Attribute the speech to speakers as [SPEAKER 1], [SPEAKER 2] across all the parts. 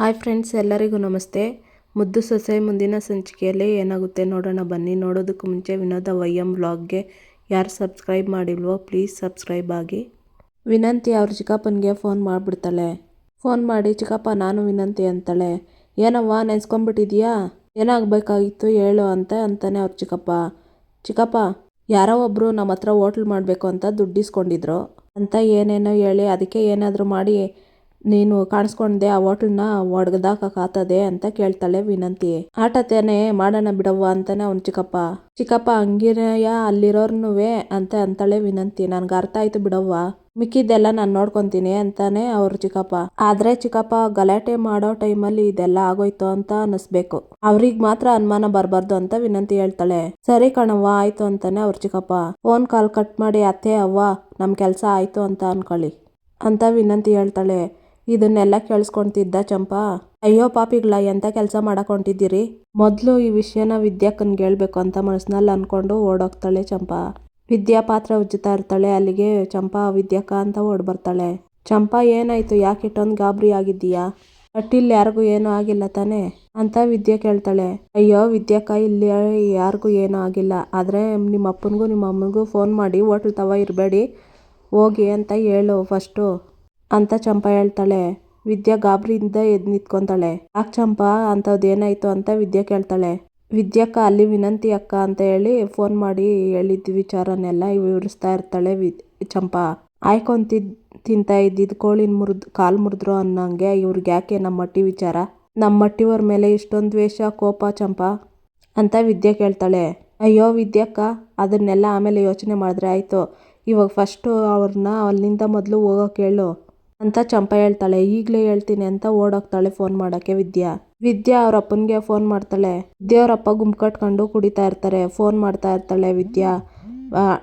[SPEAKER 1] Hi friends, ಎಲ್ಲರಿಗೂ ನಮಸ್ತೆ. ಮುದ್ದು ಸೊಸೆ ಮುಂದಿನ ಸಂಚಿಕೆಯಲ್ಲಿ ಏನಾಗುತ್ತೆ ನೋಡೋಣ. ಬನ್ನಿ, ನೋಡೋದಕ್ಕೂ ಮುಂಚೆ ವಿನೋದ ವೈ ಎಂ ವ್ಲಾಗ್ಗೆ ಯಾರು ಸಬ್ಸ್ಕ್ರೈಬ್ ಮಾಡಿಲ್ವೋ, ಪ್ಲೀಸ್ ಸಬ್ಸ್ಕ್ರೈಬ್ ಆಗಿ. ವಿನಂತಿ, ಅವ್ರ ಚಿಕ್ಕಪ್ಪನಿಗೆ ಫೋನ್ ಮಾಡಿಬಿಡ್ತಾಳೆ. ಫೋನ್ ಮಾಡಿ, ಚಿಕ್ಕಪ್ಪ, ನಾನು ವಿನಂತಿ ಅಂತಾಳೆ. ಏನವ್ವ ನೆನ್ಸ್ಕೊಂಬಿಟ್ಟಿದ್ಯಾ ಏನಾಗಬೇಕಾಗಿತ್ತು ಹೇಳು ಅಂತ ಅಂತಾನೆ ಅವ್ರ ಚಿಕ್ಕಪ್ಪ. ಚಿಕ್ಕಪ್ಪ, ಯಾರೋ ಒಬ್ಬರು ನಮ್ಮ ಹತ್ರ ಹೋಟ್ಲ್ ಮಾಡಬೇಕು ಅಂತ ದುಡ್ಡಿಸ್ಕೊಂಡಿದ್ರು. ಅಂತ ಏನೇನೋ ಹೇಳಿ, ಅದಕ್ಕೆ ಏನಾದರೂ ಮಾಡಿ ನೀನು ಕಾಣಿಸ್ಕೊಂಡೆ ಆ ಹೋಟ್ಲನ್ನ ಕಾತದೆ ಅಂತ ಕೇಳ್ತಾಳೆ ವಿನಂತಿ. ಆಟ ತಾನೇ ಮಾಡೋಣ ಬಿಡವ್ವ ಅಂತಾನೆ ಅವ್ನ ಚಿಕ್ಕಪ್ಪ. ಚಿಕ್ಕಪ್ಪ ಹಂಗಿರಯ್ಯ ಅಲ್ಲಿರೋರ್ನುವೆ ಅಂತ ಅಂತಾಳೆ ವಿನಂತಿ. ನನ್ಗೆ ಅರ್ಥ ಆಯ್ತು ಬಿಡವ್ವ. ಮಿಕ್ಕಿದ್ದೆಲ್ಲ ನಾನು ನೋಡ್ಕೊತೀನಿ ಅಂತಾನೆ ಅವ್ರ ಚಿಕ್ಕಪ್ಪ. ಆದ್ರೆ ಚಿಕ್ಕಪ್ಪ, ಗಲಾಟೆ ಮಾಡೋ ಟೈಮಲ್ಲಿ ಇದೆಲ್ಲ ಆಗೋಯ್ತು ಅಂತ ಅನ್ನಿಸ್ಬೇಕು. ಅವ್ರಿಗೆ ಮಾತ್ರ ಅನುಮಾನ ಬರಬಾರ್ದು ಅಂತ ವಿನಂತಿ ಹೇಳ್ತಾಳೆ. ಸರಿ ಕಣವ್ವ, ಆಯ್ತು ಅಂತಾನೆ ಅವ್ರ ಚಿಕ್ಕಪ್ಪ. ಫೋನ್ ಕಾಲ್ ಕಟ್ ಮಾಡಿ, ಅತ್ತೆ, ಅವ್ವ, ನಮ್ ಕೆಲಸ ಆಯ್ತು ಅಂತ ಅನ್ಕೊಳ್ಳಿ ಅಂತ ವಿನಂತಿ ಹೇಳ್ತಾಳೆ. ಇದನ್ನೆಲ್ಲ ಕೇಳಿಸ್ಕೊಂತಿದ್ದ ಚಂಪಾ. ಅಯ್ಯೋ ಪಾಪಿಗಳ ಎಂತ ಕೆಲಸ ಮಾಡಕ್ ಹೊಂಟಿದ್ದೀರಿ ಮೊದಲು ಈ ವಿಷಯನ ವಿದ್ಯಾಕ್ಕನ್ಗೆ ಹೇಳ್ಬೇಕು ಅಂತ ಮನಸ್ಸಿನಲ್ಲಿ ಅನ್ಕೊಂಡು ಓಡೋಗ್ತಾಳೆ ಚಂಪಾ. ವಿದ್ಯಾ ಪಾತ್ರ ಉಜ್ಜುತ್ತಾ ಇರ್ತಾಳೆ, ಅಲ್ಲಿಗೆ ಚಂಪಾ ವಿದ್ಯಾಕ ಅಂತ ಓಡ್ ಬರ್ತಾಳೆ ಚಂಪಾ, ಏನಾಯ್ತು? ಯಾಕೆ ಇಟ್ಟೊಂದು ಗಾಬರಿ ಆಗಿದ್ದೀಯಾ? ಅಟ್ಟಿಲ್ ಯಾರಿಗೂ ಏನೂ ಆಗಿಲ್ಲ ತಾನೆ? ಅಂತ ವಿದ್ಯೆ ಕೇಳ್ತಾಳೆ. ಅಯ್ಯೋ, ವಿದ್ಯಾಕ ಇಲ್ಲಿ ಯಾರಿಗೂ ಏನೂ ಆಗಿಲ್ಲ. ಆದ್ರೆ ನಿಮ್ಮ ಅಪ್ಪನಿಗೂ ನಿಮ್ಮ ಅಮ್ಮನಿಗೂ ಫೋನ್ ಮಾಡಿ ಹೋಟ್ಲ್ ತವ ಇರಬೇಡಿ, ಹೋಗಿ ಅಂತ ಹೇಳು ಫಸ್ಟು ಅಂತ ಚಂಪಾ ಹೇಳ್ತಾಳೆ. ವಿದ್ಯಾ ಗಾಬರಿಯಿಂದ ಎದ್ದು ನಿಂತ್ಕೊಂತಾಳೆ. ಚಂಪಾ? ಅಂಥದ್ದು ಏನಾಯ್ತು ಅಂತ ವಿದ್ಯಾ ಕೇಳ್ತಾಳೆ. ವಿದ್ಯಕ್ಕ ಅಲ್ಲಿ ವಿನಂತಿ ಅಕ್ಕ ಅಂತ ಹೇಳಿ ಫೋನ್ ಮಾಡಿ ಹೇಳಿದ ವಿಚಾರನೆಲ್ಲ ವಿವರಿಸ್ತಾ ಇರ್ತಾಳೆ ಚಂಪಾ. ಆಯ್ಕೊಂತಿದ್ ತಿಂತಾ ಇದ್ದಿದ್ದು ಕೋಳಿನ ಮುರಿದ್ ಕಾಲು ಮುರಿದ್ರು ಅನ್ನಂಗೆ ಇವ್ರಿಗೆ ಯಾಕೆ ನಮ್ಮ ಮಟ್ಟಿ ವಿಚಾರ? ನಮ್ಮ ಮಟ್ಟಿಯವ್ರ ಮೇಲೆ ಇಷ್ಟೊಂದು ದ್ವೇಷ, ಕೋಪ ಚಂಪ? ಅಂತ ವಿದ್ಯೆ ಕೇಳ್ತಾಳೆ. ಅಯ್ಯೋ ವಿದ್ಯಕ್ಕ, ಅದನ್ನೆಲ್ಲ ಆಮೇಲೆ ಯೋಚನೆ ಮಾಡಿದ್ರೆ ಆಯಿತು. ಇವಾಗ ಫಸ್ಟು ಅವ್ರನ್ನ ಅಲ್ಲಿಂದ ಮೊದಲು ಹೋಗೋಕೆ ಹೇಳು. ಅಂತ ಚಂಪಾ ಹೇಳ್ತಾಳೆ. ಈಗಲೇ ಹೇಳ್ತೀನಿ ಅಂತ ಓಡೋಗ್ತಾಳೆ ಫೋನ್ ಮಾಡೋಕ್ಕೆ ವಿದ್ಯಾ. ವಿದ್ಯಾ ಅವ್ರ ಅಪ್ಪನಿಗೆ ಫೋನ್ ಮಾಡ್ತಾಳೆ. ವಿದ್ಯಾ ಅವ್ರ ಅಪ್ಪ ಗುಂಪು ಕಟ್ಕೊಂಡು ಕುಡಿತಾ ಇರ್ತಾರೆ. ಫೋನ್ ಮಾಡ್ತಾ ಇರ್ತಾಳೆ ವಿದ್ಯಾ.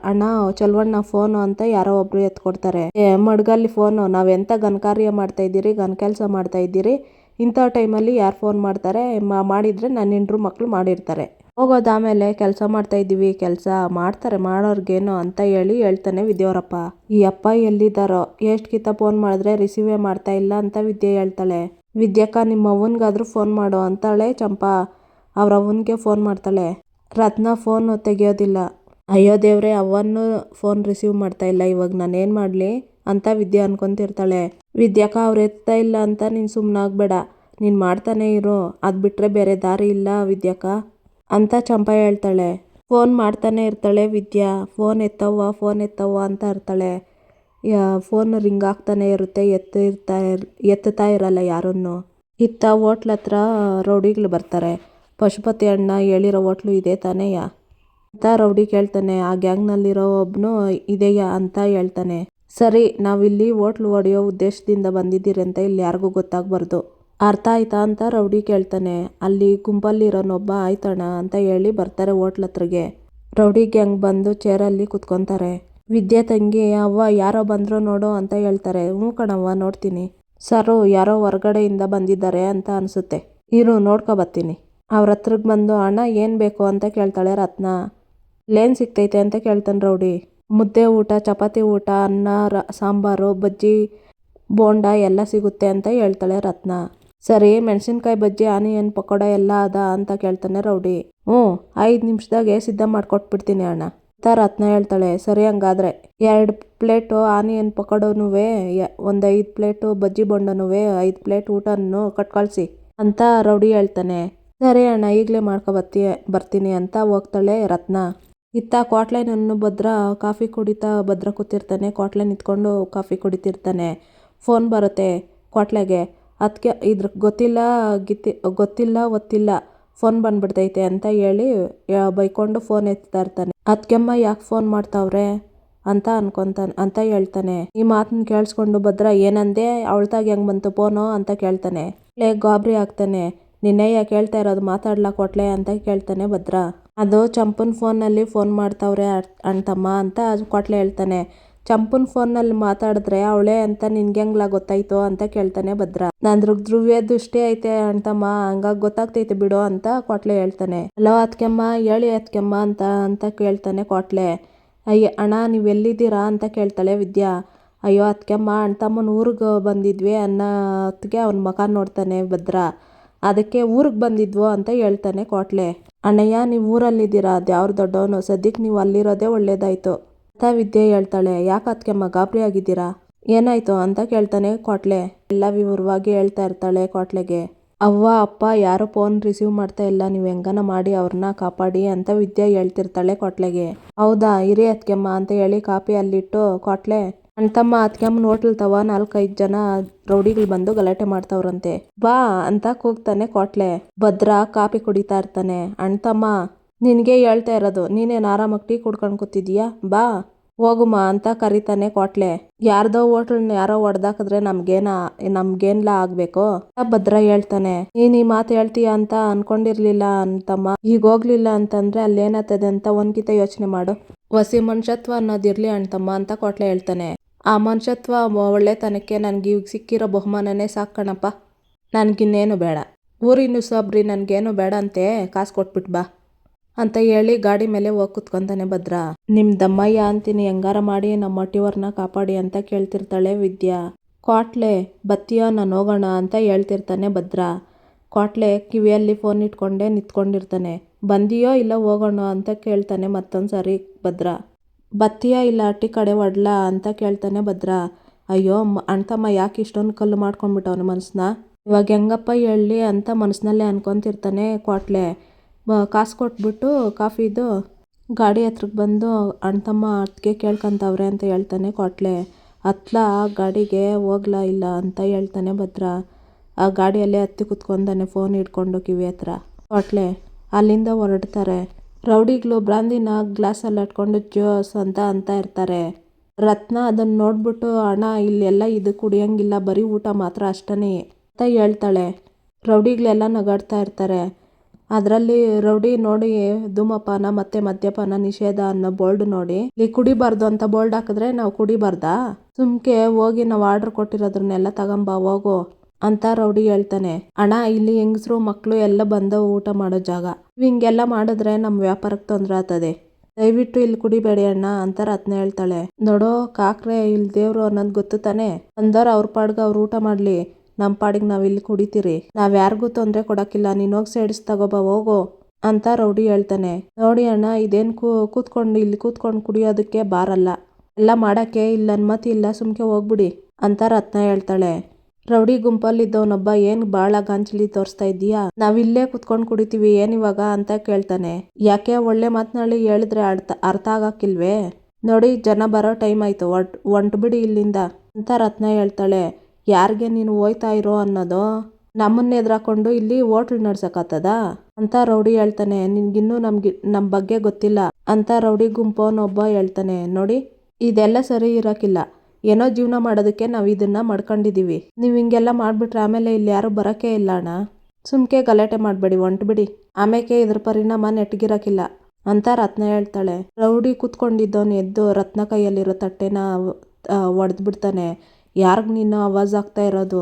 [SPEAKER 1] ಅಣ್ಣ ಚಲವಣ್ಣ ಫೋನು ಅಂತ ಯಾರೋ ಒಬ್ರು ಎತ್ಕೊಡ್ತಾರೆ. ಮಡ್ಗಲ್ಲಿ ಫೋನು ಗನ್ ಘನಕಾರ್ಯ ಮಾಡ್ತಾ ಇದ್ದೀರಿ, ಘನ ಕೆಲಸ ಮಾಡ್ತಾ ಇದ್ದೀರಿ? ಇಂಥ ಟೈಮಲ್ಲಿ ಯಾರು ಫೋನ್ ಮಾಡ್ತಾರೆ? ಮಾಡಿದರೆ ಮಾಡಿದ್ರೆ ನನ್ನ ಹೆಂಡ್ರು ಮಕ್ಕಳು ಮಾಡಿರ್ತಾರೆ. ಹೋಗೋದು ಆಮೇಲೆ ಕೆಲಸ ಮಾಡ್ತಾ ಇದ್ದೀವಿ, ಕೆಲಸ ಮಾಡ್ತಾರೆ, ಮಾಡೋರ್ಗೇನು ಅಂತ ಹೇಳಿ ಹೇಳ್ತಾನೆ ವಿದ್ಯೋರಪ್ಪ ಈ ಅಪ್ಪ ಎಲ್ಲಿದ್ದಾರೋ, ಎಷ್ಟು ಕಿತ್ತ ಫೋನ್ ಮಾಡಿದ್ರೆ ರಿಸೀವೇ ಮಾಡ್ತಾ ಇಲ್ಲ ಅಂತ ವಿದ್ಯೆ ಹೇಳ್ತಾಳೆ. ವಿದ್ಯಕ್ಕ, ನಿಮ್ಮ ಅವ್ವನಿಗಾದ್ರೂ ಫೋನ್ ಮಾಡು ಅಂತಾಳೆ ಚಂಪಾ. ಅವ್ರ ಅವ್ವನ್ಗೆ ಫೋನ್ ಮಾಡ್ತಾಳೆ. ರತ್ನ ಫೋನ್ ತೆಗಿಯೋದಿಲ್ಲ. ಅಯ್ಯೋ ದೇವ್ರೆ ಅವನು ಫೋನ್ ರಿಸೀವ್ ಮಾಡ್ತಾ ಇಲ್ಲ, ಇವಾಗ ನಾನೇನು ಮಾಡಲಿ ಅಂತ ವಿದ್ಯೆ ಅನ್ಕೊಂತಿರ್ತಾಳೆ. ವಿದ್ಯಕ್ಕ, ಅವ್ರು ಎತ್ತಾ ಇಲ್ಲ ಅಂತ ನೀನು ಸುಮ್ಮನಾಗಬೇಡ ನೀನು ಮಾಡ್ತಾನೆ ಇರು. ಅದು ಬಿಟ್ಟರೆ ಬೇರೆ ದಾರಿ ಇಲ್ಲ ವಿದ್ಯಾಕ ಅಂತ ಚಂಪಾ ಹೇಳ್ತಾಳೆ. ಫೋನ್ ಮಾಡ್ತಾನೆ ಇರ್ತಾಳೆ, ವಿದ್ಯಾ, ಫೋನ್ ಎತ್ತವ್ವ ಫೋನ್ ಎತ್ತವ್ವ ಅಂತ ಇರ್ತಾಳೆ. ಫೋನ್ ರಿಂಗ್ ಆಗ್ತಾನೆ ಇರುತ್ತೆ ಎತ್ತಿರ್ತಾ ಎತ್ತುತ್ತಾ ಇರಲ್ಲ ಯಾರನ್ನು. ಇತ್ತ ಹೋಟ್ಲ್ ಹತ್ರ ರೌಡಿಗಳು ಬರ್ತಾರೆ. ಪಶುಪತಿ ಅಣ್ಣ ಹೇಳಿರೋ ಹೋಟ್ಲು ಇದೆ ತಾನೇಯ ಅಂತ ರೌಡಿ ಕೇಳ್ತಾನೆ. ಆ ಗ್ಯಾಂಗ್ನಲ್ಲಿರೋ ಒಬ್ಬನು ಇದೆಯಾ ಅಂತ ಹೇಳ್ತಾನೆ. ಸರಿ, ನಾವಿಲ್ಲಿ ಹೋಟ್ಲು ಹೊಡೆಯೋ ಉದ್ದೇಶದಿಂದ ಬಂದಿದ್ದೀರಿ ಅಂತ ಇಲ್ಲಿ ಯಾರಿಗೂ ಗೊತ್ತಾಗ್ಬಾರ್ದು. ಅರ್ಥ ಆಯ್ತಾ ಅಂತ ರೌಡಿ ಕೇಳ್ತಾನೆ. ಅಲ್ಲಿ ಗುಂಪಲ್ಲಿರೋನೊಬ್ಬ, ಆಯ್ತಣ್ಣ ಅಂತ ಹೇಳಿ ಬರ್ತಾರೆ ಹೋಟ್ಲ್ ಹತ್ರಗೆ. ರೌಡಿ ಗ್ಯಾಂಗ್ ಬಂದು ಚೇರಲ್ಲಿ ಕುತ್ಕೊಂತಾರೆ. ವಿದ್ಯಾ ತಂಗಿ, ಅವ್ವ ಯಾರೋ ಬಂದ್ರು ನೋಡು ಅಂತ ಹೇಳ್ತಾರೆ. ಹ್ಞೂ ಕಣವ್ವ, ನೋಡ್ತೀನಿ. ಸರು ಯಾರೋ ಹೊರಗಡೆಯಿಂದ ಬಂದಿದ್ದಾರೆ ಅಂತ ಅನಿಸುತ್ತೆ. ಇರು, ನೋಡ್ಕೊ ಬರ್ತೀನಿ. ಅವ್ರ ಹತ್ರಕ್ಕೆ ಬಂದು, ಅಣ್ಣ, ಏನು ಬೇಕು ಅಂತ ಕೇಳ್ತಾಳೆ ರತ್ನ. ಲೇನ್ ಸಿಗ್ತೈತೆ ಅಂತ ಕೇಳ್ತಾನೆ ರೌಡಿ. ಮುದ್ದೆ ಊಟ, ಚಪಾತಿ ಊಟ, ಅನ್ನ, ರ, ಸಾಂಬಾರು, ಬಜ್ಜಿ, ಬೋಂಡ ಎಲ್ಲ ಸಿಗುತ್ತೆ ಅಂತ ಹೇಳ್ತಾಳೆ ರತ್ನ. ಸರಿ, ಮೆಣಸಿನ್ಕಾಯಿ ಬಜ್ಜಿ, ಆನಿಯನ್, ಪಕೋಡ ಎಲ್ಲ ಅದ ಅಂತ ಕೇಳ್ತಾನೆ ರೌಡಿ. ಹ್ಞೂ, ಐದು ನಿಮಿಷದಾಗೆ ಸಿದ್ಧ ಮಾಡ್ಕೊಟ್ಬಿಡ್ತೀನಿ ಅಣ್ಣ. ಅಂತ ರತ್ನ ಹೇಳ್ತಾಳೆ, ಸರಿ ಹಂಗಾದ್ರೆ. ಎರಡು ಪ್ಲೇಟು ಆನಿಯನ್, ಪಕೋಡನುವೆ ಒಂದು ಐದು ಪ್ಲೇಟು ಬಜ್ಜಿ ಬೋಂಡನುವೆ, ಐದು ಪ್ಲೇಟ್ ಊಟನೂ ಕಟ್ಕಳಿಸಿ ಅಂತ ರೌಡಿ ಹೇಳ್ತಾನೆ. ಸರಿ ಅಣ್ಣ, ಈಗಲೇ ಮಾಡ್ಕೊ ಬರ್ತಿ ಬರ್ತೀನಿ ಅಂತ ಹೋಗ್ತಾಳೆ ರತ್ನ. ಇತ್ತ ಕ್ವಾಟ್ಲೈನನ್ನು ಭದ್ರ ಕಾಫಿ ಕುಡಿತಾ ಭದ್ರ ಕೂತಿರ್ತಾನೆ, ಕ್ವಾಟ್ಲೈನ್ ಇತ್ಕೊಂಡು ಕಾಫಿ ಕುಡಿತಿರ್ತಾನೆ. ಫೋನ್ ಬರುತ್ತೆ ಕ್ವಾಟ್ಲೆಗೆ. ಅದಕ್ಕೆ ಇದ್ರ ಗೊತ್ತಿಲ್ಲ, ಗಿತ್ತಿ, ಗೊತ್ತಿಲ್ಲ ಗೊತ್ತಿಲ್ಲ ಫೋನ್ ಬಂದ್ಬಿಡ್ತೈತೆ ಅಂತ ಹೇಳಿ ಬೈಕೊಂಡು ಫೋನ್ ಎತ್ತಾ ಇರ್ತಾನೆ. ಅದಕ್ಕೆಮ್ಮ ಯಾಕೆ ಫೋನ್ ಮಾಡ್ತಾವ್ರೆ? ಅಂತ ಅನ್ಕೊಂತಾನೆ, ಅಂತ ಹೇಳ್ತಾನೆ. ಈ ಮಾತನ್ನ ಕೇಳಿಸ್ಕೊಂಡು ಭದ್ರ, ಏನಂದೆ? ಅವಳ್ತಾಗ ಹೆಂಗ್ ಬಂತು ಫೋನು? ಅಂತ ಕೇಳ್ತಾನೆ. ಲೇ, ಗಾಬರಿ ಆಗ್ತಾನೆ. ನಿನ್ನೆ ಯಾಕೆ ಹೇಳ್ತಾ ಇರೋದು ಮಾತಾಡ್ಲಾ ಕೊಟ್ಲೆ? ಅಂತ ಕೇಳ್ತಾನೆ ಭದ್ರ. ಅದು ಚಂಪನ್ ಫೋನಲ್ಲಿ ಫೋನ್ ಮಾಡ್ತಾವ್ರೆ ಅಂತಮ್ಮ? ಅಂತ ಕೊಟ್ಲೆ ಹೇಳ್ತಾನೆ. ಚಂಪನ್ ಫೋನಲ್ಲಿ ಮಾತಾಡಿದ್ರೆ ಅವಳೇ ಅಂತ ನಿನ್ಗೆಂಗ್ಲ ಗೊತ್ತಾಯ್ತು? ಅಂತ ಕೇಳ್ತಾನೆ ಭದ್ರ. ನಂದ್ರ ಧ್ರುವ್ಯ ದೃಷ್ಟಿ ಐತೆ ಅಂತಮ್ಮ, ಹಂಗಾಗಿ ಗೊತ್ತಾಗ್ತೈತೆ ಬಿಡು ಅಂತ ಕೊಟ್ಲೆ ಹೇಳ್ತಾನೆ. ಹಲೋ ಅತ್ಕೆಮ್ಮ ಹೇಳಿ ಅತ್ಕೆಮ್ಮ ಅಂತ ಅಂತ ಕೇಳ್ತಾನೆ ಕೊಟ್ಲೆ. ಅಯ್ಯ ಅಣ್ಣ ನೀವು ಎಲ್ಲಿದ್ದೀರಾ ಅಂತ ಕೇಳ್ತಾಳೆ ವಿದ್ಯಾ. ಅಯ್ಯೋ ಅತ್ಕೆಮ್ಮ ಅಣ್ಣ ತಮ್ಮನ ಊರಿಗೆ ಬಂದಿದ್ವಿ ಅನ್ನೋತ್ಗೆ ಅವನ ಮಕ ನೋಡ್ತಾನೆ ಭದ್ರ. ಅದಕ್ಕೆ ಊರಿಗೆ ಬಂದಿದ್ವು ಅಂತ ಹೇಳ್ತಾನೆ ಕೊಟ್ಲೆ. ಅಣ್ಣಯ್ಯ, ನೀವು ಊರಲ್ಲಿದ್ದೀರಾ? ಅದು ಯಾರು ದೊಡ್ಡವನು? ಸದ್ಯಕ್ಕೆ ನೀವು ಅಲ್ಲಿರೋದೇ ಒಳ್ಳೇದಾಯ್ತು. ಅಂತ ವಿದ್ಯೆ, ಹೇಳ್ತಾಳೆ. ಯಾಕೆ ಅತ್ಕೆಮ್ಮ ಗಾಬರಿ ಆಗಿದ್ದೀರಾ ಏನಾಯ್ತು ಅಂತ ಕೇಳ್ತಾನೆ ಕೊಟ್ಲೆ. ಎಲ್ಲ ವಿವರವಾಗಿ ಹೇಳ್ತಾ ಇರ್ತಾಳೆ ಕೊಟ್ಲೆಗೆ. ಅವ್ವ, ಅಪ್ಪ, ಯಾರು ಫೋನ್ ರಿಸೀವ್ ಮಾಡ್ತಾ ಇಲ್ಲ, ನೀವು ಹೆಂಗನ ಮಾಡಿ ಅವ್ರನ್ನ ಕಾಪಾಡಿ ಅಂತ ವಿದ್ಯೆ ಹೇಳ್ತಿರ್ತಾಳೆ ಕೊಟ್ಲೆಗೆ. ಹೌದಾ, ಇರಿ ಅತ್ಕೆಮ್ಮ ಅಂತ ಹೇಳಿ ಕಾಪಿ ಅಲ್ಲಿಟ್ಟು ಕೊಟ್ಲೆ ಅಣ್ತಮ್ಮ ಅತ್ಕೆಮ್ಮನ ಹೋಟ್ಲ್ ನಾಲ್ಕೈದು ಜನ ರೌಡಿಗಳು ಬಂದು ಗಲಾಟೆ ಮಾಡ್ತಾವ್ರಂತೆ. ಬಾ ಅಂತ ಕೂಗ್ತಾನೆ ಕೊಟ್ಲೆ. ಭದ್ರ ಕಾಪಿ ಕುಡಿತಾ ಇರ್ತಾನೆ. ಅಣ್ತಮ್ಮ ನಿನಗೆ ಹೇಳ್ತಾ ಇರೋದು, ನೀನೇನು ಆರಾಮಾಗಿ ಟೀ ಕುಡ್ಕೊಂಡು ಬಾ. ಹೋಗುಮ ಅಂತ ಕರಿತಾನೆ ಕೊಟ್ಲೆ. ಯಾರ್ದೋ ಹೋಟ್ಲ್ ಯಾರೋ ಹೊಡ್ದಾಕಿದ್ರೆ ನಮ್ಗೇನ, ನಮ್ಗೇನ್ಲ ಆಗ್ಬೇಕು? ಭದ್ರ ಹೇಳ್ತಾನೆ ನೀನ್ ಈ ಮಾತು ಹೇಳ್ತೀಯ ಅಂತ ಅನ್ಕೊಂಡಿರ್ಲಿಲ್ಲ ಅಂತಮ್ಮ. ಈಗ ಹೋಗ್ಲಿಲ್ಲ ಅಂತಂದ್ರೆ ಅಲ್ಲೇನಾಗ್ತದೆ ಅಂತ ಒಂದ್ಕಿತ ಯೋಚನೆ ಮಾಡು. ಹೊಸಿ ಮನುಷ್ಯತ್ವ ಅನ್ನೋದಿರ್ಲಿ ಅಣ್ತಮ್ಮ ಅಂತ ಕೊಟ್ಲೆ ಹೇಳ್ತಾನೆ. ಆ ಮನುಷ್ಯತ್ವ ಒಳ್ಳೆತನಕ್ಕೆ ನನ್ಗೆ ಈಗ ಸಿಕ್ಕಿರೋ ಬಹುಮಾನನೇ ಸಾಕಣಪ್ಪ ನನ್ಗಿನ್ನೇನು ಬೇಡ. ಊರಿನ ಸೊಬ್ರಿ ನನ್ಗೇನು ಬೇಡ ಅಂತೆ ಕಾಸು ಕೊಟ್ಬಿಟ್ ಬಾ. ಅಂತ ಹೇಳಿ ಗಾಡಿ ಮೇಲೆ ಹೋಗಿ ಕುತ್ಕೊಂತಾನೆ ಭದ್ರ. ನಿಮ್ ದಮ್ಮಯ್ಯ ಅಂತೀನಿ, ಹೆಂಗಾರ ಮಾಡಿ ನಮ್ಮ ಮೊಟ್ಟಿವರ್ನ ಕಾಪಾಡಿ ಅಂತ ಕೇಳ್ತಿರ್ತಾಳೆ ವಿದ್ಯಾ. ಕ್ವಾಟ್ಲೆ, ಬತ್ತಿಯೋ, ನಾನು ಹೋಗೋಣ ಅಂತ ಹೇಳ್ತಿರ್ತಾನೆ ಭದ್ರ. ಕ್ವಾಟ್ಲೆ ಕಿವಿಯಲ್ಲಿ ಫೋನ್ ಇಟ್ಕೊಂಡೇ ನಿಂತ್ಕೊಂಡಿರ್ತಾನೆ. ಬಂದಿಯೋ ಇಲ್ಲ ಹೋಗೋಣ ಅಂತ ಕೇಳ್ತಾನೆ ಮತ್ತೊಂದು ಸಾರಿ ಭದ್ರ. ಬತ್ತಿಯಾ ಇಲ್ಲ, ಅಟ್ಟಿ ಕಡೆ ಒಡ್ಲಾ ಅಂತ ಕೇಳ್ತಾನೆ ಭದ್ರ. ಅಯ್ಯೋ ಅಣ್ತಮ್ಮ ಯಾಕೆ ಇಷ್ಟೊಂದು ಕಲ್ಲು ಮಾಡ್ಕೊಂಡ್ಬಿಟ್ಟವನು ಮನಸ್ಸನ್ನ ಇವಾಗ ಹೆಂಗಪ್ಪ ಹೇಳಿ ಅಂತ ಮನಸ್ಸಿನಲ್ಲೇ ಅನ್ಕೊಂತಿರ್ತಾನೆ ಕ್ವಾಟ್ಲೆ. ಕಾಸು ಕೊಟ್ಬಿಟ್ಟು ಕಾಫಿದು ಗಾಡಿ ಹತ್ರಕ್ಕೆ ಬಂದು ಅಣ್ಣ ತಮ್ಮ ಅತ್ತಿಗೆ ಕೇಳ್ಕೊಂತವ್ರೆ ಅಂತ ಹೇಳ್ತಾನೆ ಕೊಟ್ಲೆ. ಹತ್ಲ ಗಾಡಿಗೆ ಹೋಗ್ಲಾ ಇಲ್ಲ ಅಂತ ಹೇಳ್ತಾನೆ ಭದ್ರ. ಆ ಗಾಡಿಯಲ್ಲೇ ಹತ್ತಿ ಕುತ್ಕೊಂಡಾನೆ ಫೋನ್ ಹಿಡ್ಕೊಂಡು ಕಿವಿ ಹತ್ರ. ಕೊಟ್ಲೆ, ಅಲ್ಲಿಂದ ಹೊರಡ್ತಾರೆ. ರೌಡಿಗಳು ಬ್ರಾಂದಿನ ಗ್ಲಾಸಲ್ಲಿ ಹಟ್ಕೊಂಡು ಜ್ಯೂಸ್ ಅಂತ ಅಂತ ಇರ್ತಾರೆ. ರತ್ನ ಅದನ್ನು ನೋಡ್ಬಿಟ್ಟು, ಅಣ್ಣ, ಇಲ್ಲೆಲ್ಲ ಇದು ಕುಡಿಯೋಂಗಿಲ್ಲ, ಬರೀ ಊಟ ಮಾತ್ರ ಅಷ್ಟನೇ ಅಂತ ಹೇಳ್ತಾಳೆ. ರೌಡಿಗಳೆಲ್ಲ ನಗಾಡ್ತಾ ಇರ್ತಾರೆ. ಅದರಲ್ಲಿ ರೌಡಿ ನೋಡಿ ಧೂಮಪಾನ, ಮತ್ತೆ ಮದ್ಯಪಾನ, ನಿಷೇಧ ಅನ್ನೋ ಬೋರ್ಡ್ ನೋಡಿ, ಇಲ್ಲಿ ಕುಡಿಬಾರ್ದು ಅಂತ ಬೋರ್ಡ್ ಹಾಕಿದ್ರೆ ನಾವು ಕುಡಿಬಾರ್ದಾ? ಸುಮ್ಕೆ ಹೋಗಿ ನಾವು ಆರ್ಡರ್ ಕೊಟ್ಟಿರೋದ್ರನ್ನೆಲ್ಲ ತಗೊಂಬ, ಹೋಗು ಅಂತ ರೌಡಿ ಹೇಳ್ತಾನೆ. ಅಣ್ಣ, ಇಲ್ಲಿ ಹೆಂಗಸರು ಮಕ್ಕಳು ಎಲ್ಲ ಬಂದು ಊಟ ಮಾಡೋ ಜಾಗ. ಹಿಂಗೆಲ್ಲ ಮಾಡಿದ್ರೆ ನಮ್ಮ ವ್ಯಾಪಾರಕ್ಕೆ ತೊಂದರೆ ಆಗ್ತದೆ. ದಯವಿಟ್ಟು ಇಲ್ಲಿ ಕುಡಿಬೇಡಿ ಅಣ್ಣ ಅಂತ ರತ್ನ ಹೇಳ್ತಾಳೆ. ನೋಡೋ, ಕಾಕ್ರೆ, ಇಲ್ಲಿ ದೇವ್ರು ಅನ್ನೋದು ಗೊತ್ತು ತಾನೆ? ಅಂದವ್ರು ಅವ್ರ ಪಾಡ್ಗ ಅವ್ರು ಊಟ ಮಾಡ್ಲಿ. ನಮ್ಮ ಪಾಡಿಗೆ ನಾವು ಇಲ್ಲಿ ಕುಡಿತೀರಿ. ನಾವ್ ಯಾರಿಗೂ ತೊಂದರೆ ಕೊಡಕ್ಕಿಲ್ಲ ಹೋಗಿ ಸೈಡ್ಸ್ ತಗೋಬಾ, ಹೋಗೋ ಅಂತ ರೌಡಿ ಹೇಳ್ತಾನೆ. ನೋಡಿ ಅಣ್ಣ, ಇದೇನು ಕೂ, ಕೂತ್ಕೊಂಡು ಇಲ್ಲಿ ಕೂತ್ಕೊಂಡು ಕುಡಿಯೋದಕ್ಕೆ ಬಾರಲ್ಲ. ಎಲ್ಲ ಮಾಡಕ್ಕೆ ಇಲ್ಲ, ಅನ್ಮತಿ ಇಲ್ಲ, ಸುಮ್ಕೆ ಹೋಗ್ಬಿಡಿ ಅಂತ ರತ್ನ ಹೇಳ್ತಾಳೆ. ರೌಡಿ ಗುಂಪಲ್ಲಿದ್ದವನೊಬ್ಬ ಏನ್ ಬಾಳ ಗಾಂಚಲಿ ತೋರಿಸ್ತಾ ಇದೀಯಾ ನಾವಿಲ್ಲೇ ಕುತ್ಕೊಂಡು ಕುಡಿತೀವಿ, ಏನ್ ಇವಾಗ ಅಂತ ಕೇಳ್ತಾನೆ. ಯಾಕೆ ಒಳ್ಳೆ ಮಾತನಾಡಿ ಹೇಳಿದ್ರೆ ಅರ್ಥ ಅರ್ಥ ಆಗಕ್ಕಿಲ್ವೇ? ನೋಡಿ, ಜನ ಬರೋ ಟೈಮ್ ಆಯ್ತು, ಒಟ್ ಒಂಟು ಬಿಡಿ ಇಲ್ಲಿಂದ ಅಂತ ರತ್ನ ಹೇಳ್ತಾಳೆ. ಯಾರಿಗೆ ನೀನು ಹೋಯ್ತಾ ಇರೋ ಅನ್ನೋದು ನಮ್ಮನ್ನ ಎದುರಾಕೊಂಡು ಇಲ್ಲಿ ಹೋಟ್ಲ್ ನಡ್ಸಕ್ಕಾಗ್ತದ? ಅಂತ ರೌಡಿ ಹೇಳ್ತಾನೆ. ನಿನ್ಗಿನ್ನೂ ನಮ್ಗೆ ನಮ್ಮ ಬಗ್ಗೆ ಗೊತ್ತಿಲ್ಲ ಅಂತ ರೌಡಿ ಗುಂಪವನೊಬ್ಬ ಹೇಳ್ತಾನೆ. ನೋಡಿ, ಇದೆಲ್ಲ ಸರಿ ಇರೋಕ್ಕಿಲ್ಲ. ಏನೋ ಜೀವನ ಮಾಡೋದಕ್ಕೆ ನಾವು ಇದನ್ನ ಮಾಡ್ಕೊಂಡಿದ್ದೀವಿ ನೀವು ಹಿಂಗೆಲ್ಲ ಮಾಡ್ಬಿಟ್ರೆ ಆಮೇಲೆ ಇಲ್ಲಿ ಯಾರು ಬರೋಕ್ಕೆ ಇಲ್ಲ ಅಣ್ಣ. ಸುಮ್ಕೆ ಗಲಾಟೆ ಮಾಡಬೇಡಿ, ಹೊಂಟ್ಬಿಡಿ. ಆಮೇಲೆ ಇದ್ರ ಪರಿಣಾಮ ನೆಟ್ಗಿರಕ್ಕಿಲ್ಲ ಅಂತ ರತ್ನ ಹೇಳ್ತಾಳೆ. ರೌಡಿ ಕೂತ್ಕೊಂಡಿದ್ದವನು ಎದ್ದು ರತ್ನ ಕೈಯಲ್ಲಿರೋ ತಟ್ಟೆನ ಒಡೆದು ಬಿಡ್ತಾನೆ ಯಾರಿಗೆ ನೀನು ಆವಾಜ್ ಆಗ್ತಾ ಇರೋದು?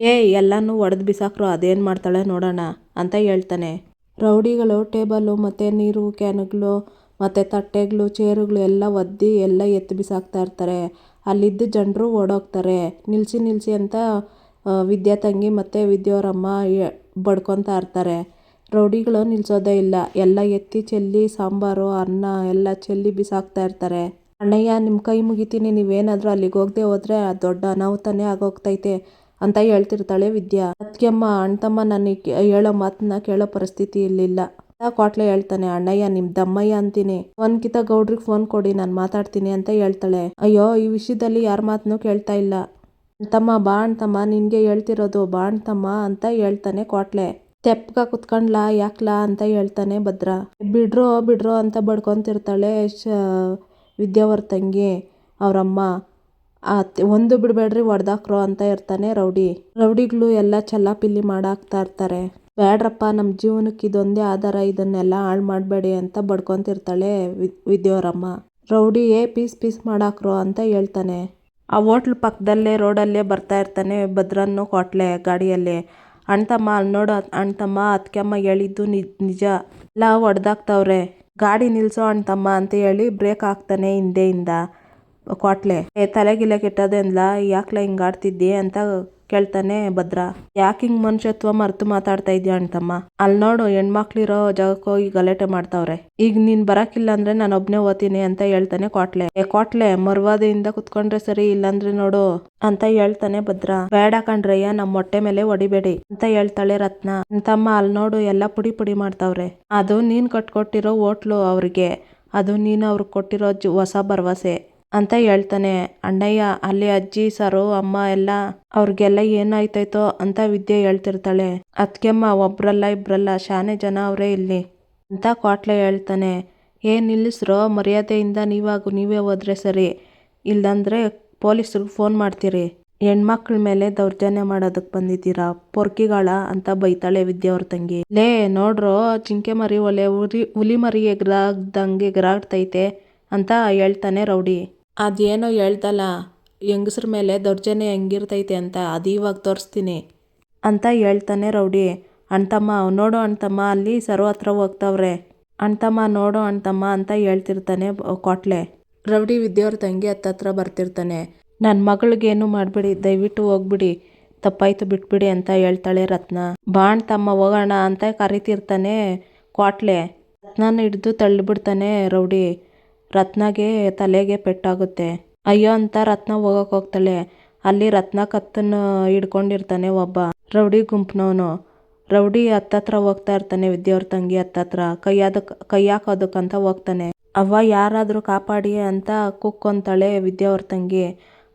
[SPEAKER 1] ಏ, ಎಲ್ಲನೂ ಒಡೆದು ಬಿಸಾಕ್ರು ಅದೇನು ಮಾಡ್ತಾಳೆ ನೋಡೋಣ ಅಂತ ಹೇಳ್ತಾನೆ. ರೌಡಿಗಳು ಟೇಬಲು ಮತ್ತು ನೀರು, ಕ್ಯಾನುಗಳು ಮತ್ತು ತಟ್ಟೆಗಳು, ಚೇರುಗಳು ಎಲ್ಲ ಒದ್ದಿ ಎಲ್ಲ ಎತ್ತು ಬಿಸಾಕ್ತಾ ಇರ್ತಾರೆ. ಅಲ್ಲಿದ್ದ ಜನರು ಓಡೋಗ್ತಾರೆ. ನಿಲ್ಲಿಸಿ ನಿಲ್ಲಿಸಿ ಅಂತ ವಿದ್ಯಾ ತಂಗಿ ಮತ್ತು ವಿದ್ಯಾವರಮ್ಮ ಬಡ್ಕೊತಾ ಇರ್ತಾರೆ. ರೌಡಿಗಳು ನಿಲ್ಲಿಸೋದೇ ಇಲ್ಲ. ಎಲ್ಲ ಎತ್ತಿ ಚೆಲ್ಲಿ ಸಾಂಬಾರು, ಅನ್ನ ಎಲ್ಲ ಚೆಲ್ಲಿ ಬಿಸಾಕ್ತಾ ಇರ್ತಾರೆ. ಅಣ್ಣಯ್ಯ ನಿಮ್ಮ ಕೈ ಮುಗಿತೀನಿ, ನೀವೇನಾದರೂ ಅಲ್ಲಿಗೆ ಹೋಗದೆ ಹೋದ್ರೆ ದೊಡ್ಡ ಅನಾಹುತನೇ ಆಗೋಗ್ತೈತೆ ಅಂತ ಹೇಳ್ತಿರ್ತಾಳೆ ವಿದ್ಯಾ. ಅದಕ್ಕೆಮ್ಮ ಅಣ್ತಮ್ಮ ನನಗೆ ಹೇಳೋ ಮಾತನ್ನ ಕೇಳೋ ಪರಿಸ್ಥಿತಿ ಇಲ್ಲಿಲ್ಲ. ಕ್ವಾಟ್ಲೆ ಹೇಳ್ತಾನೆ, ಅಣ್ಣಯ್ಯ, ನಿಮ್ ದಮ್ಮಯ್ಯ ಅಂತೀನಿ. ಒಂದ್ಕಿತ ಗೌಡ್ರಿಗೆ ಫೋನ್ ಕೊಡಿ, ನಾನು ಮಾತಾಡ್ತೀನಿ ಅಂತ ಹೇಳ್ತಾಳೆ. ಅಯ್ಯೋ, ಈ ವಿಷಯದಲ್ಲಿ ಯಾರ ಮಾತನ್ನು ಕೇಳ್ತಾ ಇಲ್ಲ. ತಮ್ಮ ಬಾ ಅಣ್ತಮ್ಮ ನಿನ್ಗೆ ಹೇಳ್ತಿರೋದು ಬಾ ಅಣ್ತಮ್ಮ ಅಂತ ಹೇಳ್ತಾನೆ ಕ್ವಾಟ್ಲೆ. ತೆಪ್ಪಗ ಕುತ್ಕೊಂಡ್ಲಾ, ಯಾಕ್ಲಾ ಅಂತ ಹೇಳ್ತಾನೆ ಭದ್ರ. ಬಿಡ್ರೋ ಬಿಡ್ರೋ ಅಂತ ಬಡ್ಕೊಂತಿರ್ತಾಳೆ ವಿದ್ಯಾವರ್ ತಂಗಿ, ಅವರಮ್ಮ ಒಂದು ಬಿಡಬೇಡ್ರಿ ಒಡ್ದಾಕ್ರು ಅಂತ ಇರ್ತಾನೆ ರೌಡಿ. ರೌಡಿಗಳು ಎಲ್ಲ ಚಲ್ಲಾಪಿಲ್ಲಿ ಮಾಡಾಕ್ತಾ ಇರ್ತಾರೆ. ಬೇಡ್ರಪ್ಪ ನಮ್ಮ ಜೀವನಕ್ಕೆ ಇದೊಂದೇ ಆಧಾರ, ಇದನ್ನೆಲ್ಲ ಹಾಳು ಮಾಡಬೇಡಿ ಅಂತ ಬಡ್ಕೊಂತಿರ್ತಾಳೆ ವಿದ್ಯಾವರಮ್ಮ. ರೌಡಿ, ಏ, ಪೀಸ್ ಪೀಸ್ ಮಾಡಾಕ್ರೋ ಅಂತ ಹೇಳ್ತಾನೆ. ಆ ಹೋಟ್ಲ್ ಪಕ್ಕದಲ್ಲೇ ರೋಡಲ್ಲೇ ಬರ್ತಾ ಇರ್ತಾನೆ ಭದ್ರನ್ನು ಕೊಟ್ಲೆ ಗಾಡಿಯಲ್ಲಿ. ಅಣ್ತಮ್ಮ ಅಲ್ಲಿ ನೋಡು ಅಣ್ತಮ್ಮ ಅತ್ಕೆಮ್ಮ ಹೇಳಿದ್ದು ನಿಜ. ಎಲ್ಲ ಹೊಡೆದಾಕ್ತವ್ರೆ. ಗಾಡಿ ನಿಲ್ಸೋ ಅಣ್ಣ ತಮ್ಮ ಅಂತ ಹೇಳಿ ಬ್ರೇಕ್ ಹಾಕ್ತಾನೆ ಹಿಂದೆಯಿಂದ. ಕೊಟ್ಲೆ ತಲೆಗಿಲೆ ಕೆಟ್ಟದೆಂದ್ಲ ಯಾಕ್ಲ ಹಿಂಗ್ ಆಡ್ತಿದ್ದಿ ಅಂತ ಕೇಳ್ತಾನೆ ಭದ್ರ, ಯಾಕೆ ಹಿಂಗ್ ಮನುಷ್ಯತ್ವ ಮರ್ತು ಮಾತಾಡ್ತಾ ಇದ್ಯಾ ಅಣ್ತಮ್ಮ? ಅಲ್ಲಿ ನೋಡು ಹೆಣ್ಮಕ್ಳಿರೋ ಜಾಗಕ್ಕೆ ಹೋಗಿ ಗಲಾಟೆ ಮಾಡ್ತಾವ್ರೆ. ಈಗ ನೀನ್ ಬರಕಿಲ್ಲ ಅಂದ್ರೆ ನಾನು ಒಬ್ನೇ ಓದ್ತೀನಿ ಅಂತ ಹೇಳ್ತಾನೆ ಕೊಟ್ಲೆ ಏ ಕೊಟ್ಲೆ ಮರ್ವಾದೆಯಿಂದ ಕುತ್ಕೊಂಡ್ರೆ ಸರಿ ಇಲ್ಲಾಂದ್ರೆ ನೋಡು, ಅಂತ ಹೇಳ್ತಾನೆ ಭದ್ರ. ಬೇಡ ಕಣ್ರಯ್ಯ ನಮ್ಮ ಹೊಟ್ಟೆ ಮೇಲೆ ಹೊಡಿಬೇಡಿ ಅಂತ ಹೇಳ್ತಾಳೆ ರತ್ನ. ಅಂತಮ್ಮ ಅಲ್ಲಿ ನೋಡು ಎಲ್ಲ ಪುಡಿ ಪುಡಿ ಮಾಡ್ತಾವ್ರೆ. ಅದು ನೀನ್ ಕಟ್ಕೊಟ್ಟಿರೋ ಹೋಟ್ಲು ಅವ್ರಿಗೆ. ಅದು ನೀನು ಅವ್ರಿಗೆ ಕೊಟ್ಟಿರೋ ಹೊಸ ಭರವಸೆ. ಅಂತ ಹೇಳ್ತಾನೆ. ಅಣ್ಣಯ್ಯ, ಅಲ್ಲಿ ಅಜ್ಜಿ, ಸರು, ಅಮ್ಮ ಎಲ್ಲ ಅವ್ರಿಗೆಲ್ಲ ಏನಾಯ್ತೈತೋ ಅಂತ ವಿದ್ಯೆ ಹೇಳ್ತಿರ್ತಾಳೆ. ಅದ್ಕೆಮ್ಮ ಒಬ್ರಲ್ಲ ಇಬ್ರಲ್ಲ ಶಾನೆ ಜನ ಅವರೇ ಇಲ್ಲಿ ಅಂತ ಕ್ವಾಟ್ಲೆ ಹೇಳ್ತಾನೆ. ಏ, ನಿಲ್ಲಿಸ್ರೋ, ಮರ್ಯಾದೆಯಿಂದ ನೀವಾಗು ನೀವೇ ಹೋದ್ರೆ ಸರಿ. ಇಲ್ಲಂದ್ರೆ ಪೊಲೀಸ್ರಿಗೆ ಫೋನ್ ಮಾಡ್ತೀರಿ. ಹೆಣ್ಮಕ್ಳ ಮೇಲೆ ದೌರ್ಜನ್ಯ ಮಾಡೋದಕ್ಕೆ ಬಂದಿದ್ದೀರಾ? ಪೊರ್ಕಿಗಳ ಅಂತ ಬೈತಾಳೆ ವಿದ್ಯೆ ಅವ್ರ ತಂಗಿ. ಲೇ, ನೋಡ್ರೋ ಜಿಂಕೆ ಮರಿ ಒಲೆ ಉರಿ, ಹುಲಿ ಮರಿ ಎಗ್ರಾಗ್ದಂಗೆ ಎಗರಾಡ್ತೈತೆ ಅಂತ ಹೇಳ್ತಾನೆ ರೌಡಿ. ಅದೇನೋ ಹೇಳ್ದಲ್ಲ ಹೆಂಗಸ್ರ ಮೇಲೆ ದೌರ್ಜನ್ಯ ಹೆಂಗಿರ್ತೈತೆ ಅಂತ ಅದು ಇವಾಗ ತೋರಿಸ್ತೀನಿ ಅಂತ ಹೇಳ್ತಾನೆ ರೌಡಿ. ಅಣ್ತಮ್ಮ, ನೋಡು ಅಣ್ತಮ್ಮ, ಅಲ್ಲಿ ಸರ್ವ ಹತ್ರ ಹೋಗ್ತಾವ್ರೆ. ಅಣ್ತಮ್ಮ, ನೋಡು ಅಣ್ತಮ್ಮ ಅಂತ ಹೇಳ್ತಿರ್ತಾನೆ ಕೊಟ್ಲೆ. ರೌಡಿ ವಿದ್ಯೆಯವ್ರ ತಂಗಿ ಹತ್ತತ್ರ ಬರ್ತಿರ್ತಾನೆ. ನನ್ನ ಮಗಳಿಗೇನು ಮಾಡಬೇಡಿ, ದಯವಿಟ್ಟು ಹೋಗ್ಬಿಡಿ, ತಪ್ಪಾಯ್ತು ಬಿಟ್ಬಿಡಿ ಅಂತ ಹೇಳ್ತಾಳೆ ರತ್ನ. ಬಾಣ್ ತಮ್ಮ ಹೋಗೋಣ ಅಂತ ಕರಿತಿರ್ತಾನೆ ಕ್ವಾಟ್ಲೆ ರತ್ನನ ಹಿಡಿದು ತಳ್ಳಿಬಿಡ್ತಾನೆ ರೌಡಿ. ರತ್ನಗೆ ತಲೆಗೆ ಪೆಟ್ಟಾಗುತ್ತೆ. ಅಯ್ಯೋ ಅಂತ ರತ್ನ ಹೋಗಕ್ ಹೋಗ್ತಾಳೆ. ಅಲ್ಲಿ ರತ್ನ ಕತ್ತನ್ನು ಹಿಡ್ಕೊಂಡಿರ್ತಾನೆ ಒಬ್ಬ ರೌಡಿ ಗುಂಪ್ನವನು. ರೌಡಿ ಹತ್ತತ್ರ ಹೋಗ್ತಾ ಇರ್ತಾನೆ ವಿದ್ಯಾವ್ರ ತಂಗಿ ಹತ್ತತ್ರ. ಕೈಯಾದ ಕೈ ಹಾಕೋದಕ್ಕಂತ ಹೋಗ್ತಾನೆ. ಅವ್ವ ಯಾರಾದರೂ ಕಾಪಾಡಿ ಅಂತ ಕುಕ್ಕೊಂತಾಳೆ ವಿದ್ಯಾವ್ರ ತಂಗಿ.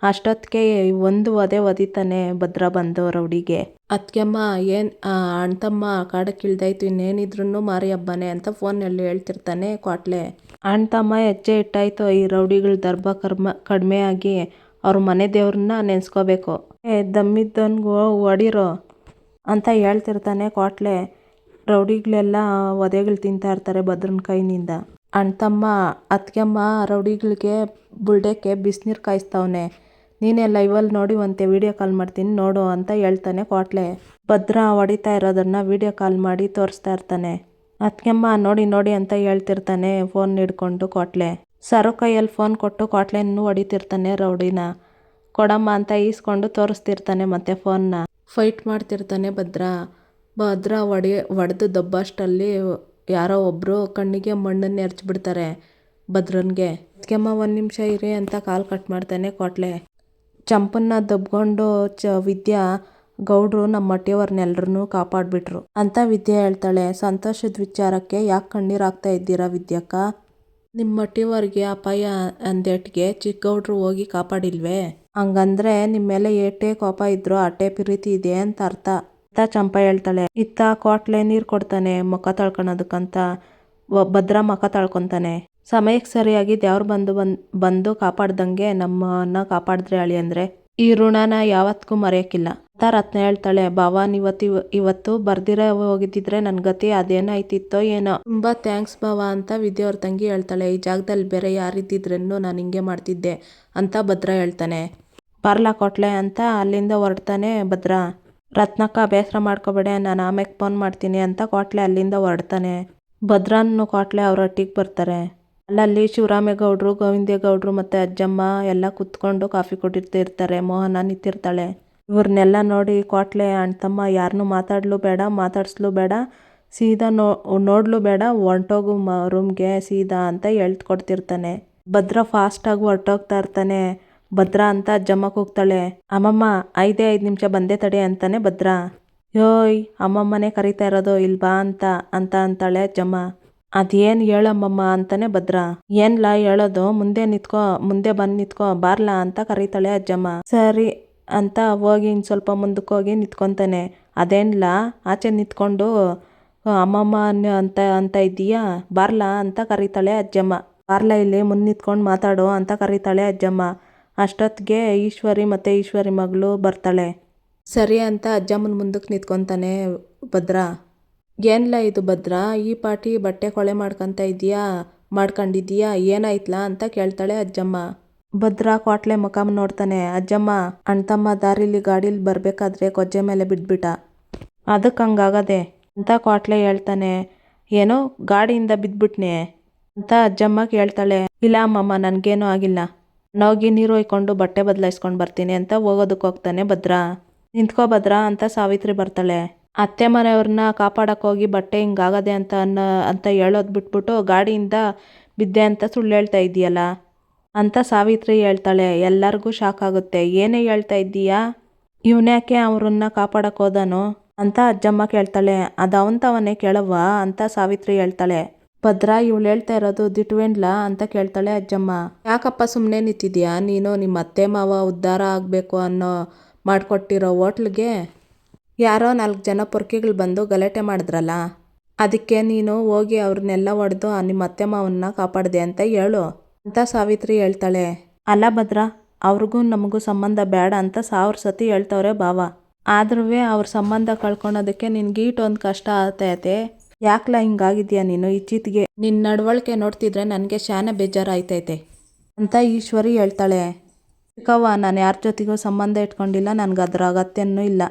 [SPEAKER 1] ಅಷ್ಟೊತ್ತಿಗೆ ಒಂದು ಒದೆ ಒದಿತಾನೆ ಭದ್ರ ಬಂದು ರೌಡಿಗೆ. ಅತ್ಕೆಮ್ಮ ಏನ್ ಕಾಡಕ್ಕೆ ಇಳ್ದಾಯ್ತು ಇನ್ನೇನಿದ್ರು ಮಾರಿ ಹಬ್ಬನೇ ಅಂತ ಫೋನಲ್ಲಿ ಹೇಳ್ತಿರ್ತಾನೆ ಕ್ವಾಟ್ಲೆ. ಅಣ್ತಮ್ಮ ಹೆಜ್ಜೆ ಇಟ್ಟಾಯ್ತು. ಈ ರೌಡಿಗಳ ದರ್ಭ ಕರ್ಮ ಕಡಿಮೆ ಆಗಿ ಅವ್ರ ಮನೆ ದೇವ್ರನ್ನ ನೆನೆಸ್ಕೋಬೇಕು. ಏ, ದಮ್ಮಿದ್ದನ್ಗು ಹೊಡಿರೋ ಅಂತ ಹೇಳ್ತಿರ್ತಾನೆ ಕೋಟ್ಲೆ. ರೌಡಿಗಳೆಲ್ಲ ಒದೆಗಳು ತಿಂತಾ ಇರ್ತಾರೆ ಭದ್ರನ ಕೈನಿಂದ. ಅಣ್ತಮ್ಮ ಅತ್ತಿಗೆಮ್ಮ ರೌಡಿಗಳಿಗೆ ಬುಲ್ಡೆಕ್ಕೆ ಬಿಸಿನೀರು ಕಾಯಿಸ್ತಾವನೆ. ನೀನೇ ಲೈವಲ್ಲಿ ನೋಡಿ ಒಂತೆ ವಿಡಿಯೋ ಕಾಲ್ ಮಾಡ್ತೀನಿ, ನೋಡು ಅಂತ ಹೇಳ್ತಾನೆ ಕೋಟ್ಲೆ. ಭದ್ರ ಹೊಡಿತಾ ಇರೋದನ್ನು ವಿಡಿಯೋ ಕಾಲ್ ಮಾಡಿ ತೋರಿಸ್ತಾ ಇರ್ತಾನೆ. ಅತ್ಗೆಮ್ಮ ನೋಡಿ ನೋಡಿ ಅಂತ ಹೇಳ್ತಿರ್ತಾನೆ ಫೋನ್ ಹಿಡ್ಕೊಂಡು ಕೊಟ್ಲೆ. ಸರು ಕೈಯಲ್ಲಿ ಫೋನ್ ಕೊಟ್ಟು ಕ್ವಾಟ್ಲೆನ್ನು ಹೊಡಿತಿರ್ತಾನೆ ರೌಡಿನ. ಕೊಡಮ್ಮ ಅಂತ ಈಸ್ಕೊಂಡು ತೋರಿಸ್ತಿರ್ತಾನೆ ಮತ್ತೆ ಫೋನ್ನ ಫೈಟ್ ಮಾಡ್ತಿರ್ತಾನೆ ಭದ್ರ. ಭದ್ರ ಒಡಿ ಒಡೆದು ದಬ್ಬಷ್ಟಲ್ಲಿ ಯಾರೋ ಒಬ್ಬರು ಕಣ್ಣಿಗೆ ಮಣ್ಣನ್ನು ಎರಚ್ಬಿಡ್ತಾರೆ ಭದ್ರನ್ಗೆ. ಅದಕ್ಕೆಮ್ಮ ಒಂದು ನಿಮಿಷ ಇರಿ ಅಂತ ಕಾಲ್ ಕಟ್ ಮಾಡ್ತಾನೆ ಕೊಟ್ಲೆ. ಚಂಪನ್ನ ದಬ್ಕೊಂಡು ಚ ವಿದ್ಯಾ ಗೌಡ್ರು ನಮ್ಮ ಮಟ್ಟಿಯವ್ರನ್ನೆಲ್ಲರನ್ನೂ ಕಾಪಾಡ್ಬಿಟ್ರು. ಅಂತ ವಿದ್ಯಾ ಹೇಳ್ತಾಳೆ. ಸಂತೋಷದ ವಿಚಾರಕ್ಕೆ ಯಾಕೆ ಕಣ್ಣೀರಾಗ್ತಾ ಇದ್ದೀರಾ ವಿದ್ಯಕ್ಕ? ನಿಮ್ಮ ಮಟ್ಟಿಯವ್ರಿಗೆ ಅಪಾಯ ಅಂದೇಟ್ಗೆ ಚಿಕ್ಕಗೌಡ್ರು ಹೋಗಿ ಕಾಪಾಡಿಲ್ವೇ? ಹಂಗಂದ್ರೆ ನಿಮ್ಮ ಮೇಲೆ ಏಟೇ ಕೋಪ ಇದ್ರು ಅಟ್ಟೆ ಪ್ರೀತಿ ಇದೆ ಅಂತ ಅರ್ಥ. ಅಂತ ಚಂಪ ಹೇಳ್ತಾಳೆ. ಇತ್ತ ಕೋಟ್ಲೆ ನೀರು ಕೊಡ್ತಾನೆ ಮುಖ ತಳ್ಕೊಳೋದಕ್ಕಂತ ಭದ್ರ ಮುಖ ತಳ್ಕೊತಾನೆ. ಸಮಯಕ್ಕೆ ಸರಿಯಾಗಿ ದೇವ್ರು ಬಂದು ಬಂದು ಬಂದು ಕಾಪಾಡ್ದಂಗೆ ನಮ್ಮನ್ನ ಕಾಪಾಡಿದ್ರೆ ಅಳಿ ಅಂದರೆ. ಈ ಋಣನ ಯಾವತ್ತಿಗೂ ಮರೆಯೋಕ್ಕಿಲ್ಲ. ಅಂತ ರತ್ನ ಹೇಳ್ತಾಳೆ ಭವಾನ್ ಇವತ್ತು ಇವತ್ತು ಬರ್ದಿರ ಹೋಗಿದ್ದಿದ್ರೆ ನನ್ನ ಗತಿ ಅದೇನಾಯ್ತಿತ್ತೋ ಏನೋ. ತುಂಬಾ ಥ್ಯಾಂಕ್ಸ್ ಭಾವ ಅಂತ ವಿದ್ಯೆ ಅವ್ರ ತಂಗಿ ಹೇಳ್ತಾಳೆ, ಈ ಜಾಗದಲ್ಲಿ ಬೇರೆ ಯಾರಿದ್ದಿದ್ರೇನು ನಾನು ಹಿಂಗೆ ಮಾಡ್ತಿದ್ದೆ, ಅಂತ ಭದ್ರ ಹೇಳ್ತಾನೆ. ಬರ್ಲಾ ಕೊಟ್ಲೆ, ಅಂತ ಅಲ್ಲಿಂದ ಹೊರಡ್ತಾನೆ ಭದ್ರ. ರತ್ನಕ್ಕ, ಬೇಸರ ಮಾಡ್ಕೋಬೇಡ, ನಾನು ಆಮೇಲೆ ಫೋನ್ ಮಾಡ್ತೀನಿ, ಅಂತ ಕೋಟ್ಲೆ ಅಲ್ಲಿಂದ ಹೊರಡ್ತಾನೆ. ಭದ್ರನ್ನು ಕೋಟ್ಲೆ ಅವ್ರ ಒಟ್ಟಿಗೆ ಬರ್ತಾರೆ. ಅಲ್ಲಲ್ಲಿ ಶಿವರಾಮೇಗೌಡರು, ಗೋವಿಂದೇಗೌಡರು ಮತ್ತು ಅಜ್ಜಮ್ಮ ಎಲ್ಲ ಕುತ್ಕೊಂಡು ಕಾಫಿ ಕುಡಿತಿರ್ತಾರೆ ಮೋಹನ ನಿಂತಿರ್ತಾಳೆ. ಇವ್ರನ್ನೆಲ್ಲ ನೋಡಿ ಕೋಟ್ಲೆ ಅಣ್ತಮ್ಮ ಯಾರನ್ನೂ ಮಾತಾಡ್ಲು ಬೇಡ, ಮಾತಾಡಿಸ್ಲು ಬೇಡ, ಸೀದಾ ನೋ, ನೋಡ್ಲು ಬೇಡ ಹೊಂಟೋಗು ಮ ರೂಮ್ಗೆ ಸೀದಾ ಅಂತ ಹೇಳ್ಕೊಡ್ತಿರ್ತಾನೆ. ಭದ್ರ ಫಾಸ್ಟಾಗಿ ಹೊರಟೋಗ್ತಾ ಇರ್ತಾನೆ. ಭದ್ರ ಅಂತ ಜಮಕ್ ಹೋಗ್ತಾಳೆ. ಅಮ್ಮಮ್ಮ, ಐದೇ ಐದು ನಿಮಿಷ ಬಂದೇ ತಡೆ ಅಂತಾನೆ ಭದ್ರ. ಯೋಯ್, ಅಮ್ಮಮ್ಮನೇ ಕರಿತಾ ಇರೋದು ಇಲ್ವಾ ಅಂತ ಅಂತ ಅಂತಾಳೆ ಜಮ್ಮ. ಅದೇನು ಹೇಳಮ್ಮಮ್ಮ ಅಂತಾನೆ ಭದ್ರ. ಏನ್ಲಾ ಹೇಳೋದು, ಮುಂದೆ ನಿತ್ಕೋ, ಮುಂದೆ ಬಂದು ನಿತ್ಕೋ, ಬಾರ್ಲಾ ಅಂತ ಕರೀತಾಳೆ ಅಜ್ಜಮ್ಮ ಸರಿ ಅಂತ ಹೋಗಿ ಇನ್ನು ಸ್ವಲ್ಪ ಮುಂದಕ್ಕೆ ಹೋಗಿ ನಿಂತ್ಕೊತಾನೆ. ಅದೇನ್ಲಾ? ಆಚೆ ನಿಂತ್ಕೊಂಡು ಅಮ್ಮಮ್ಮ ಅನ್ನ- ಅಂತ ಅಂತ ಇದ್ದೀಯಾ? ಬಾರ್ಲಾ? ಅಂತ ಕರೀತಾಳೆ ಅಜ್ಜಮ್ಮ. ಬಾರ್ಲಾ ಇಲ್ಲಿ ಮುಂದೆ ನಿಂತ್ಕೊಂಡು ಮಾತಾಡು ಅಂತ ಕರೀತಾಳೆ ಅಜ್ಜಮ್ಮ. ಅಷ್ಟೊತ್ತಿಗೆ ಈಶ್ವರಿ ಮತ್ತು ಈಶ್ವರಿ ಮಗಳು ಬರ್ತಾಳೆ. ಸರಿ ಅಂತ ಅಜ್ಜಮ್ಮನ ಮುಂದಕ್ಕೆ ನಿಂತ್ಕೊತಾನೆ ಭದ್ರ. ಏನ್ಲ ಇದು ಭದ್ರ? ಈ ಪಾಟಿ ಬಟ್ಟೆ ಕೊಳೆ ಮಾಡ್ಕೊತ ಇದೀಯಾ ಮಾಡ್ಕೊಂಡಿದ್ದೀಯಾ? ಏನಾಯ್ತಲಾ? ಅಂತ ಕೇಳ್ತಾಳೆ ಅಜ್ಜಮ್ಮ. ಭದ್ರ ಕ್ವಾಟ್ಲೆ ಮುಖ ನೋಡ್ತಾನೆ. ಅಜ್ಜಮ್ಮ ಅಣ್ತಮ್ಮ ದಾರಿಲಿ ಗಾಡೀಲಿ ಬರಬೇಕಾದ್ರೆ ಕೊಜ್ಜೆ ಮೇಲೆ ಬಿದ್ಬಿಟ್ಟ ಅದಕ್ಕೆ ಹಂಗಾಗದೆ ಅಂತ ಕ್ವಾಟ್ಲೆ ಹೇಳ್ತಾನೆ. ಏನೋ ಗಾಡಿಯಿಂದ ಬಿದ್ಬಿಟ್ನೆ ಅಂತ ಅಜ್ಜಮ್ಮ ಕೇಳ್ತಾಳೆ. ಇಲ್ಲ ಅಮ್ಮಮ್ಮ, ನನಗೇನೂ ಆಗಿಲ್ಲ. ನೋಗಿ ನೀರು ಹೊಯ್ಕೊಂಡು ಬಟ್ಟೆ ಬದಲಾಯಿಸ್ಕೊಂಡು ಬರ್ತೀನಿ ಅಂತ ಹೋಗೋದಕ್ಕೆ ಹೋಗ್ತಾನೆ ಭದ್ರ. ನಿಂತ್ಕೋ ಭದ್ರ ಅಂತ ಸಾವಿತ್ರಿ ಬರ್ತಾಳೆ. ಅತ್ತೆ ಮನೆಯವ್ರನ್ನ ಕಾಪಾಡಕ್ಕೆ ಹೋಗಿ ಬಟ್ಟೆ ಹಿಂಗಾಗದೆ ಅಂತ ಅನ್ನೋ, ಅಂತ ಹೇಳೋದು ಬಿಟ್ಬಿಟ್ಟು ಗಾಡಿಯಿಂದ ಬಿದ್ದೆ ಅಂತ ಸುಳ್ಳು ಹೇಳ್ತಾ ಇದೆಯಲ್ಲ. ಅಂತ ಸಾವಿತ್ರಿ ಹೇಳ್ತಾಳೆ. ಎಲ್ಲರಿಗೂ ಶಾಕ್ ಆಗುತ್ತೆ. ಏನೇ ಹೇಳ್ತಾ ಇದ್ದೀಯಾ? ಇವನ್ಯಾಕೆ ಅವ್ರನ್ನ ಕಾಪಾಡಕ್ಕೆ ಹೋದನು? ಅಂತ ಅಜ್ಜಮ್ಮ ಕೇಳ್ತಾಳೆ. ಅದವಂತವನೇ ಕೇಳವ್ವ? ಅಂತ ಸಾವಿತ್ರಿ ಹೇಳ್ತಾಳೆ. ಭದ್ರ, ಇವಳು ಹೇಳ್ತಾ ಇರೋದು ದಿಟ್ವೆಂಡ್ಲಾ ಅಂತ ಕೇಳ್ತಾಳೆ ಅಜ್ಜಮ್ಮ. ಯಾಕಪ್ಪ ಸುಮ್ಮನೆ ನಿಂತಿದ್ಯಾ? ನೀನು ನಿಮ್ಮ ಅತ್ತೆ ಮಾವ ಉದ್ಧಾರ ಆಗಬೇಕು ಅನ್ನೋ ಮಾಡಿಕೊಟ್ಟಿರೋ ಹೋಟ್ಲಿಗೆ? ಯಾರೋ ನಾಲ್ಕು ಜನ ಪೊರ್ಕಿಗಳು ಬಂದು ಗಲಾಟೆ ಮಾಡಿದ್ರಲ್ಲ? ಅದಕ್ಕೆ ನೀನು ಹೋಗಿ ಅವ್ರನ್ನೆಲ್ಲ ಹೊಡೆದು ನಿಮ್ಮ ಅತ್ತೆ ಮಾವನ್ನ ಕಾಪಾಡಿದೆ ಅಂತ ಹೇಳು. ಅಂತ ಸಾವಿತ್ರಿ ಹೇಳ್ತಾಳೆ. ಅಲ್ಲ ಭದ್ರ, ಅವ್ರಿಗೂ ನಮಗೂ ಸಂಬಂಧ ಬೇಡ ಅಂತ ಸಾವಿರ ಸತಿ ಹೇಳ್ತವ್ರೆ ಭಾವ. ಆದ್ರೂ ಅವ್ರ ಸಂಬಂಧ ಕಳ್ಕೊಳೋದಕ್ಕೆ ನಿನ್ಗೆ ಒಂದು ಕಷ್ಟ ಆಗ್ತೈತೆ ಯಾಕಲ ಹಿಂಗಾಗಿದ್ಯಾ ನೀನು ಇಚ್ಚಿತ್ಗೆ ನಿನ್ನ ನಡವಳಿಕೆ ನೋಡ್ತಿದ್ರೆ ನನಗೆ ಶಾನೆ ಬೇಜಾರಾಯ್ತೈತೆ ಅಂತ ಈಶ್ವರಿ ಹೇಳ್ತಾಳೆ. ಚಿಕ್ಕವ್ವ, ನಾನು ಯಾರ ಜೊತೆಗೂ ಸಂಬಂಧ ಇಟ್ಕೊಂಡಿಲ್ಲ, ನನಗೆ ಅದರ ಅಗತ್ಯನೂ ಇಲ್ಲ.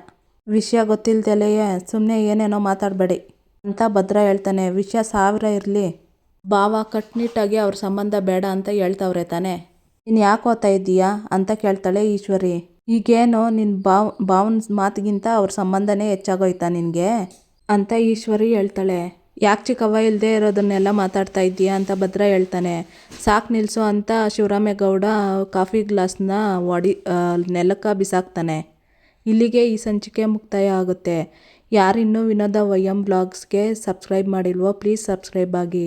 [SPEAKER 1] ವಿಷಯ ಗೊತ್ತಿಲ್ದಲೆಯೇ ಸುಮ್ಮನೆ ಏನೇನೋ ಮಾತಾಡಬೇಡಿ ಅಂತ ಭದ್ರ ಹೇಳ್ತಾನೆ. ವಿಷಯ ಸಾವಿರ ಇರಲಿ. ಭಾವ ಕಟ್ನಿಟ್ಟಾಗಿ ಅವ್ರ ಸಂಬಂಧ ಬೇಡ ಅಂತ ಹೇಳ್ತವ್ರೆ ತಾನೆ. ನೀನು ಯಾಕೆ ಓದ್ತಾ ಇದ್ದೀಯಾ ಅಂತ ಕೇಳ್ತಾಳೆ ಈಶ್ವರಿ. ಈಗೇನು ನಿನ್ನ ಬಾವ್ ಭಾವನ ಮಾತಿಗಿಂತ ಅವ್ರ ಸಂಬಂಧನೇ ಹೆಚ್ಚಾಗೋಯ್ತಾ ನಿನಗೆ? ಅಂತ ಈಶ್ವರಿ ಹೇಳ್ತಾಳೆ. ಯಾಕೆ ಚಿಕ್ಕವ್ವ ಇಲ್ಲದೆ ಇರೋದನ್ನೆಲ್ಲ ಮಾತಾಡ್ತಾ ಇದ್ದೀಯಾ ಅಂತ ಭದ್ರ ಹೇಳ್ತಾನೆ. ಸಾಕು ನಿಲ್ಲಿಸು ಅಂತ ಶಿವರಾಮೇಗೌಡ ಕಾಫಿ ಗ್ಲಾಸ್ನ ಒಡಿ ನೆಲಕ್ಕೆ ಬಿಸಾಕ್ತಾನೆ. ಇಲ್ಲಿಗೆ ಈ ಸಂಚಿಕೆ ಮುಕ್ತಾಯ ಆಗುತ್ತೆ. ಯಾರಿನ್ನೂ ವಿನೋದ ವೈಯಂ ಬ್ಲಾಗ್ಸ್ಗೆ ಸಬ್ಸ್ಕ್ರೈಬ್ ಮಾಡಿಲ್ವೋ ಪ್ಲೀಸ್ ಸಬ್ಸ್ಕ್ರೈಬ್ ಆಗಿ.